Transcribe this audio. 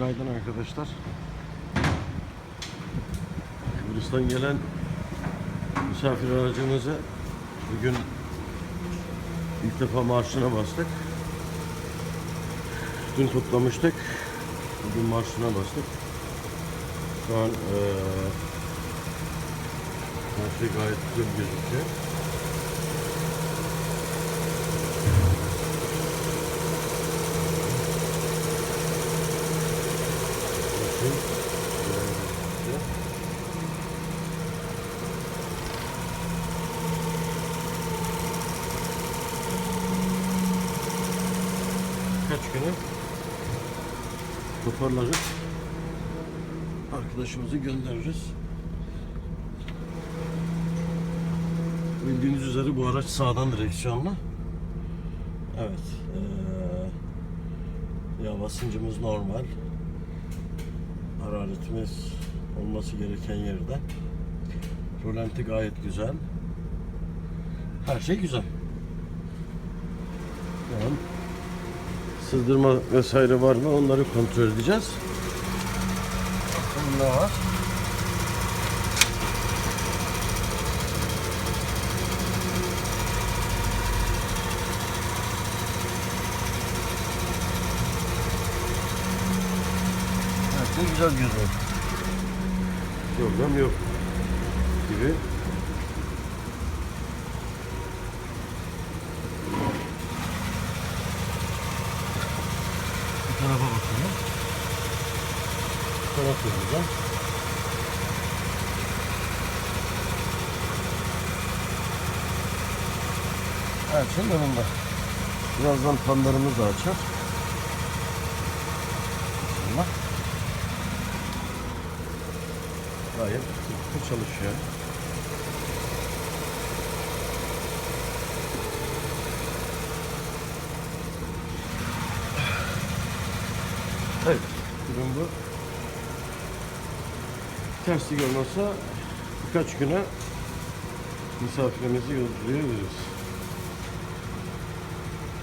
Günaydın arkadaşlar. Kıbrıs'tan gelen misafir aracımızı bugün ilk defa marşına bastık. Dün toplamıştık. Bugün marşına bastık. Şu an eee her şey gayet güzel gözüküyor. Kaç güne toparlarız. Arkadaşımızı göndeririz. Bildiğiniz üzere bu araç sağdan direksiyonlu. Evet. eee, ya basıncımız normal. Hararetimiz olması gereken yerde. Rolanti gayet güzel. Her şey güzel. Yani sızdırma vesaire var mı onları kontrol edeceğiz. Bakalım ne var? Şey güzel gözüküyor. Problem yok gibi. Bu tarafa bakalım. Bu taraf da güzel. Her şey yanında. Birazdan fanlarımız da açar. İnşallah. Gayet tıpkı çalışıyor. Evet, durum bu. Terslik olmasa birkaç güne misafirimizi yolculuğa veririz.